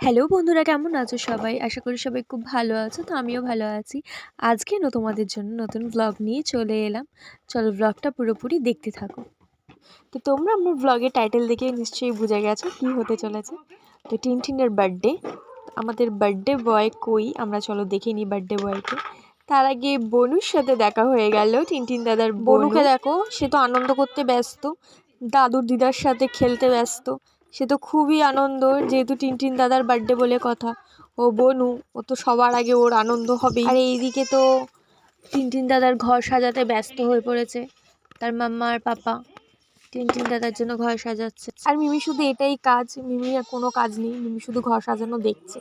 Hello বন্ধুরা, কেমন আছো সবাই? আশা করি সবাই খুব ভালো আছো, তো আমিও ভালো আছি। আজকে ন, তোমাদের জন্য নতুন ব্লগ নিয়ে চলে এলাম। চলো ব্লগটা পুরোপুরি দেখতে থাকো। তো তোমরা আমার ব্লগের টাইটেল দেখে নিশ্চয়ই বুঝে গেছো কী হতে চলেছে। তো টিনটিনের বার্থডে আমাদের বার্থডে বয় কই? আমরা চলো দেখে নিই বার্থডে বয়কে তার আগে বনুর সাথে দেখা হয়ে গেল, টিনটিন দাদার বনুকে দেখো, সে তো আনন্দ করতে ব্যস্ত। দাদুর দিদার সাথে খেলতে ব্যস্ত। সে তো খুবই আনন্দ, যেহেতু টিনটিন দাদার বার্থডে বলে কথা। ও বনু, ও তো সবার আগে ওর আনন্দ হবে আর এইদিকে তো টিনটিন দাদার ঘর সাজাতে ব্যস্ত হয়ে পড়েছে, তার মাম্মা আর পাপা। টিনটিন দাদার জন্য ঘর সাজাচ্ছে। আর মিমি শুধু এটাই কাজ মিমির আর কোনো কাজ নেই, মিমি শুধু ঘর সাজানো দেখছে।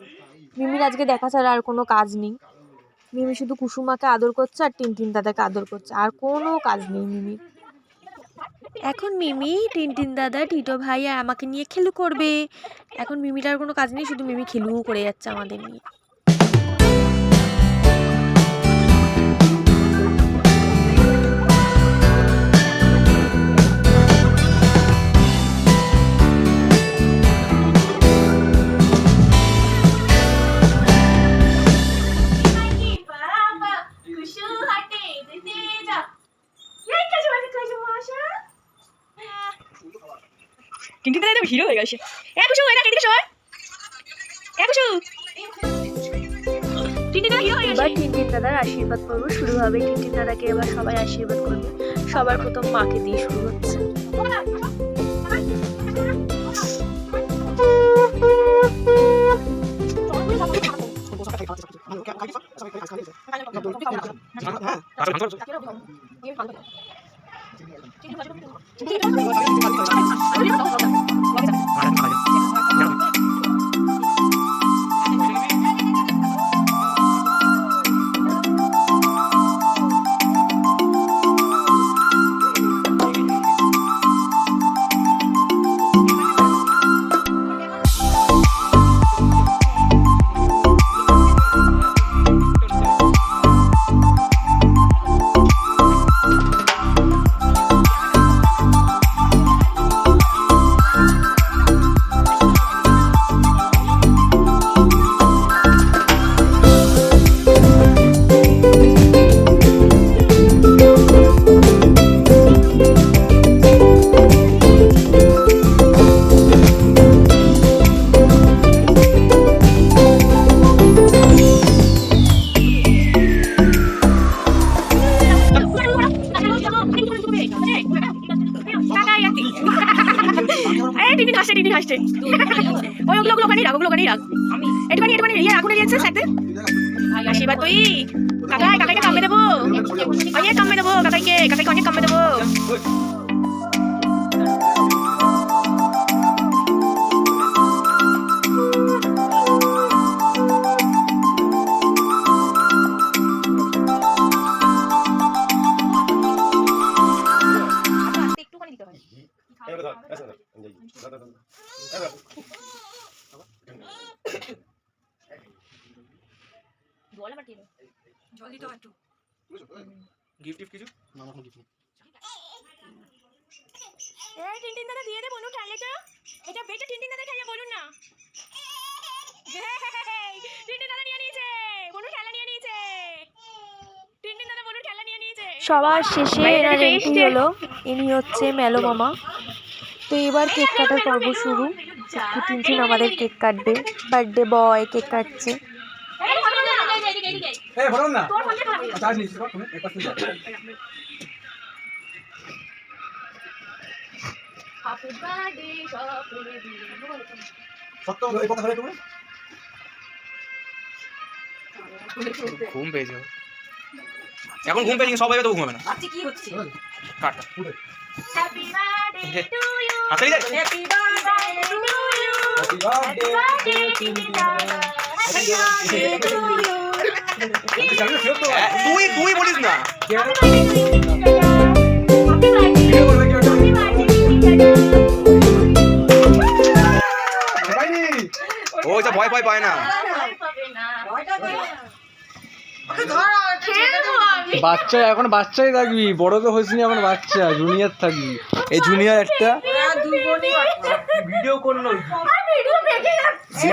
মিমির আজকে দেখা ছাড়া আর কোনো কাজ নেই। মিমি শুধু কুসুমাকে আদর করছে আর টিনটিন দাদাকে আদর করছে, আর কোনো কাজ নেই মিমির। এখন মিমি, টিনটিন দাদা, টিটো ভাই আর আমাকে নিয়ে খেলু করবে। এখন মিমিটার কোনো কাজ নেই, শুধু মিমি খেলু করে যাচ্ছে আমাদের নিয়ে। কিন্তু তাহলে একদম হিরো হয়ে গেছে। এ কুসু এটা কেটে সর। এ কুসু টিন্টি দাদা হিরো হয়ে এবার টিনটিন দাদার আশীর্বাদ পর্ব শুরু হবে। টিনটিন দাদাকে এবার সবাই আশীর্বাদ করবে। সবার প্রথম মাকে দিয়ে শুরু হচ্ছে। এই টিন্টি হাসছে টিন্টি হাসছে। ওগুলো ওগুলো ওখানেই রাখ ওগুলো ওখানেই ইয়ে আগুনে দিয়েছে সাথে। আশীর্বাদ তুই। কাকাই কামড়ে দেবো। অনেক কামে দেবো, কাকাইকে কাকাইকে অনেক কামে দেবো। জল আমার জল দিতে একটু গিফট টিফট কিছু? এই টিনটিন দাদা দিয়ে দে বলুন ঠাল্লেটা এটা বেটা টিনটিন দাদা খেলে বলুন না। সবার শেষে এনার এন্ট্রি হলো ইনি হচ্ছে মেলো মামা। তো এবার কেক কাটার পর্ব শুরু। তো টিনটিন আমাদের কেক কাটবে? বার্থডে বয় কেক কাটছে। তুমি ঘুম পেয়েছে ওর। এখন ঘুম পেয়েছি সবাই তো ঘুমাবে না। আজকে কি হচ্ছে? কাটটা হ্যাপি বার্থডে টু ইউ হাতালি যায় happy birthday to you happy birthday টিনিদা happy birthday to you তুই তুই বলিস না। ও যা ভয় ভয় পায় না। বাচ্চা এখন বাচ্চাই থাকবি বড় তো হইসনি এখন বাচ্চা জুনিয়র থাকবি। এই জুনিয়র একটা ভিডিও করল। আমার ভিডিও বেঁকে যাচ্ছে।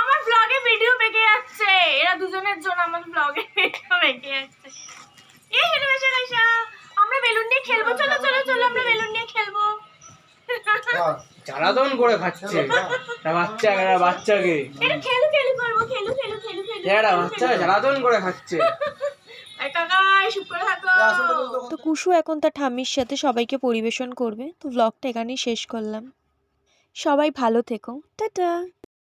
আমার ব্লগে ভিডিও বেঁকে যাচ্ছে। এরা দুজনের জন্য আমার ব্লগে ভিডিও বেঁকে যাচ্ছে। এই হেলে আমরা বেলুন নিয়ে খেলব। চলো চলো চলো আমরা বেলুন নিয়ে খেলব। জ্বালাতন করে খাচ্ছে। একটা বাচ্চা একটা বাচ্চাকে। এটা খেলু খেলু করব খেলু খেলু খেলু খেলু একটা বাচ্চা জ্বালাতন করে খাচ্ছে। কাকা চুপ করে। থাকো তো কুশু এখন তার ঠাম্মির সাথে সবাইকে পরিবেশন করবে। তো ব্লগটা এখানেই শেষ করলাম। সবাই ভালো থেকো। টাটা!